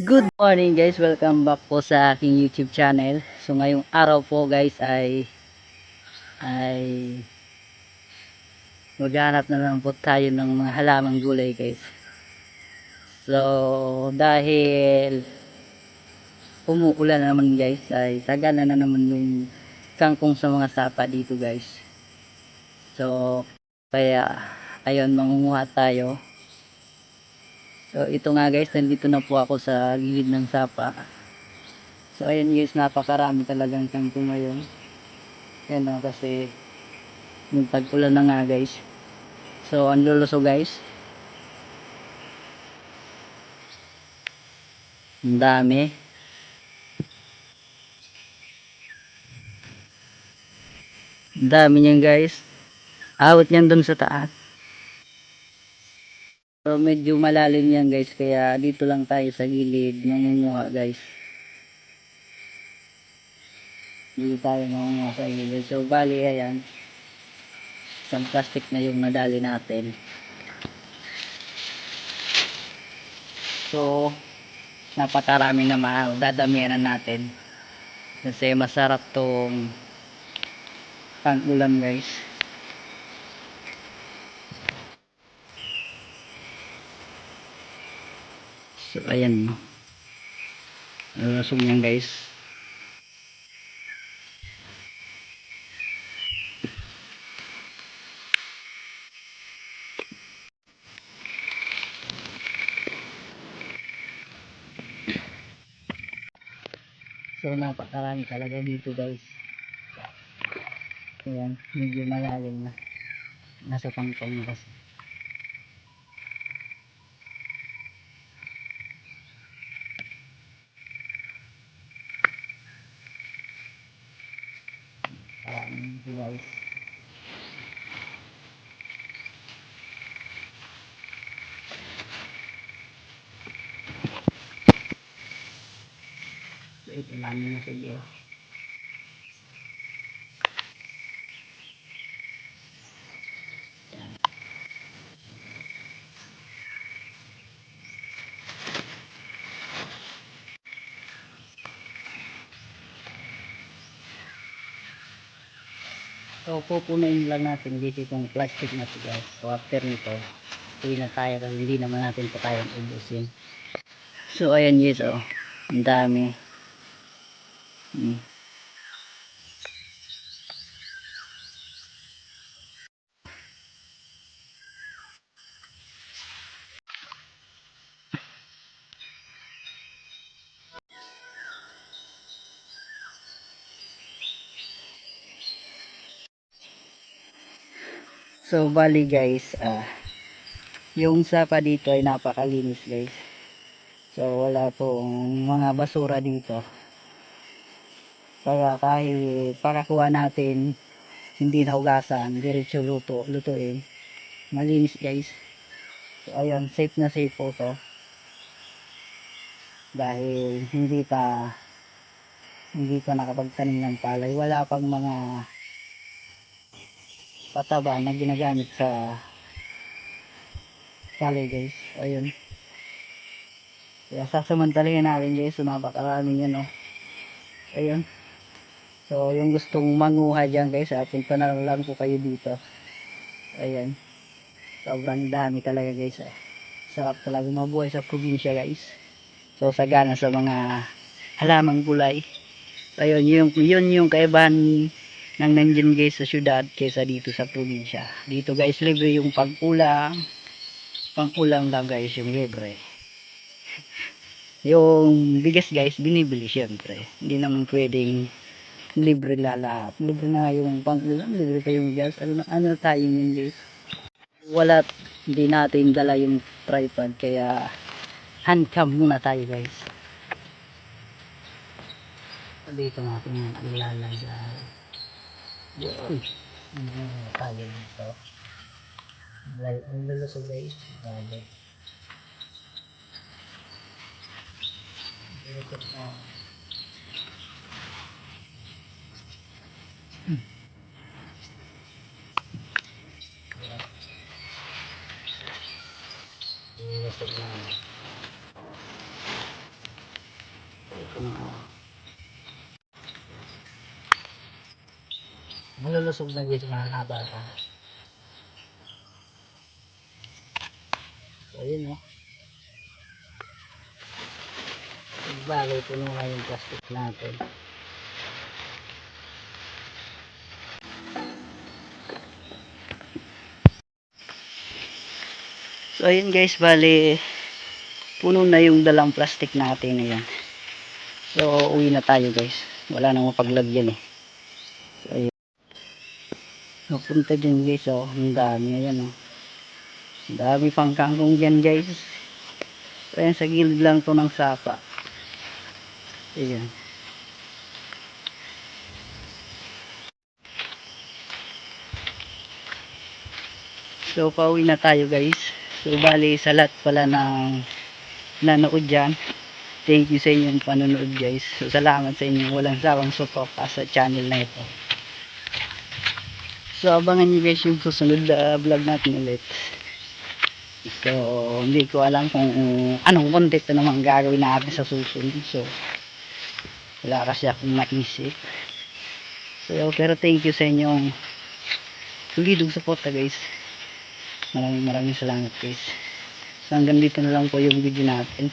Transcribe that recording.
Good morning guys, welcome back po sa aking YouTube channel. So ngayong araw po guys ay ay maghanap na lang po tayo ng mga halamang gulay guys. So dahil umuulan naman guys ay tagana na naman yung kangkong sa mga sapa dito guys. So kaya ayun mangunguha tayo. So ito nga guys, nandito na po ako sa gilid ng sapa. So ayun guys, napakarami talagang kangkong ngayon. Yan o, kasi yung tag-ulan na nga guys. So ang luluso guys. Ang dami. Ang dami niyan guys. Awit niyan dun sa taas. So medyo malalim yan guys, kaya dito lang tayo sa gilid nangunguha guys. Dito tayo nangunguha sa gilid. So bali ayan. Isang plastic na yung nadali natin. So napakarami naman. Dadamihan na natin. Kasi masarap tong pang-ulam guys. So ayan. Lusog yan guys. So napakarami talaga dito guys. Ayan, medyo malalim na. Nasa pangpang na kasi. Ayan, dito guys. So ito namin na sige. So, pupunuin lang natin dito itong plastic na ito guys. So, after nito, uwi na tayo kasi hindi naman natin ito kayang ubusin. So, ayan guys, oh. Ang dami. Hmm. So, bali guys, ah, yung sapa dito ay napakalinis guys. So, wala pong mga basura dito. Kaya kahit pakakuha natin, hindi nahugasan, diretso luto, lutuin. Malinis guys. So, ayun, safe na safe po to. Dahil hindi pa hindi pa nakapagtanim ng palay. Wala pang mga pataba na ginagamit sa palay guys. Ayun. Kaya sasamantalahin natin guys. So napakarami yan oh. Ayun. So yung gustong manguha dyan guys. Atin pa na lang po kayo dito. Ayan. Sobrang dami talaga guys. Eh. Sarap talaga mabuhay sa probinsya guys. So sagana sa mga halamang gulay. Ayun, yung, yun yung kaibahan ng nandiyan guys sa syudad kaysa dito sa probinsya. Dito guys, libre yung pagkulang. Pangkulang lang guys yung libre. Yung bigas guys, binibili syempre. Hindi naman pwedeng libre lahat. Libre na yung pangkulang, libre pa yung bigas. Ano, ano tayo yun guys? Wala, hindi natin dala yung tripod kaya handcam muna tayo guys. Dito natin yung ilalagay. Yun. Ano tayo dito. Lal- Ang lulusog guys. Lalo. Lulusog na. Hmm. Ayan. Lulusog na. Malulusog na guys mga kabata. So, yun o. Bagay puno nga yung plastic natin. So, ayun guys, bali, puno na yung dalang plastic natin ngayon. So, uwi na tayo guys. Wala nang mapaglagyan eh. So, ayun. So, punta din guys, oh. Ang dami, ayan oh. Ang dami pang kangkong dyan guys. Ayan, sa gilid lang to ng sapa. Ayan. So, pauwi na tayo guys. So, bali sa lahat pala ng nanood dyan. Thank you sa inyong panonood guys. So, salamat sa inyong walang sawang suporta sa channel na ito. So, abangan nyo guys yung susunod na vlog natin ulit. So, hindi ko alam kung anong content na naman gagawin natin sa susunod. So, wala kasi akong maisip. So, pero thank you sa inyong solidong suporta guys. Maraming maraming salamat guys. So hanggang dito na lang po yung video natin.